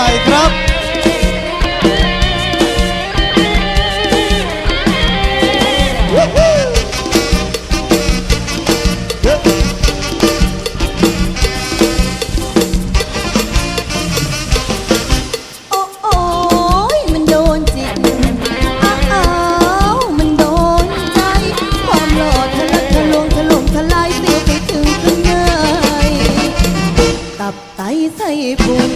ใจครับโ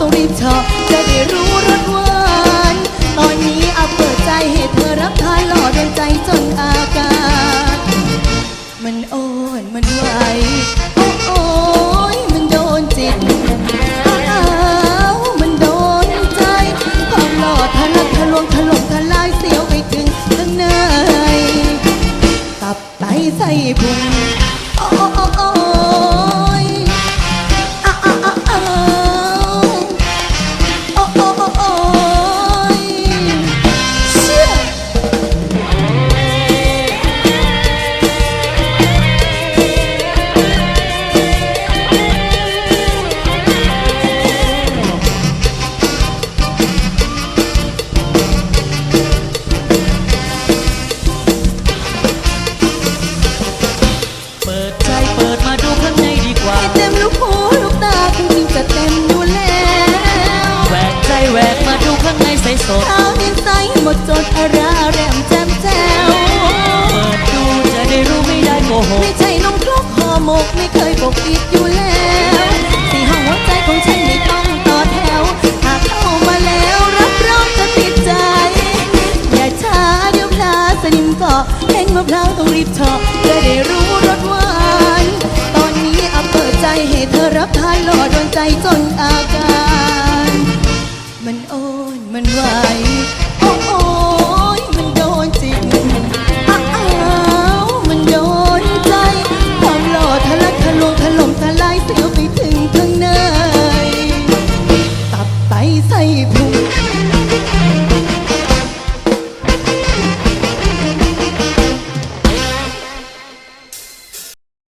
ต้องรีบเฉาะจะได้รู้รสหวานตอนนี้เอาเปิดใจให้เธอรับทานหล่อดวงใจจนอาการมันโอนมันไหวโอ้โอ้ยมันโดนจิตอ้าวมันโดนใจความหล่อทะลักทะลวงทะลงทะลายเสียวไปถึงข้างในตับไตไส้พุงโอ้โอ้โอ้ สโสดขาวเห็นใสหมดจดอาราแรมแจ่มแจ้วเปิดดูจะได้รู้ไม่ได้โกหกไม่ใช่น้องครกห่อหมกไม่เคยปกปิดอยู่แล้วสี่ห้องหัวใจของฉันไม่ต้องต่อแถวหากเข้ามาแล้วรับรองจะติดใจ อย่าช้าเดี๋ยวพลาสนิมเกาะเห็นมะพร้าวต้องรีบเฉาะจะได้รู้รสหวานตอนนี้เอาเปิดใจให้เธอรับทานหล่อโดนใจจนอาการ มันโอนมันหวา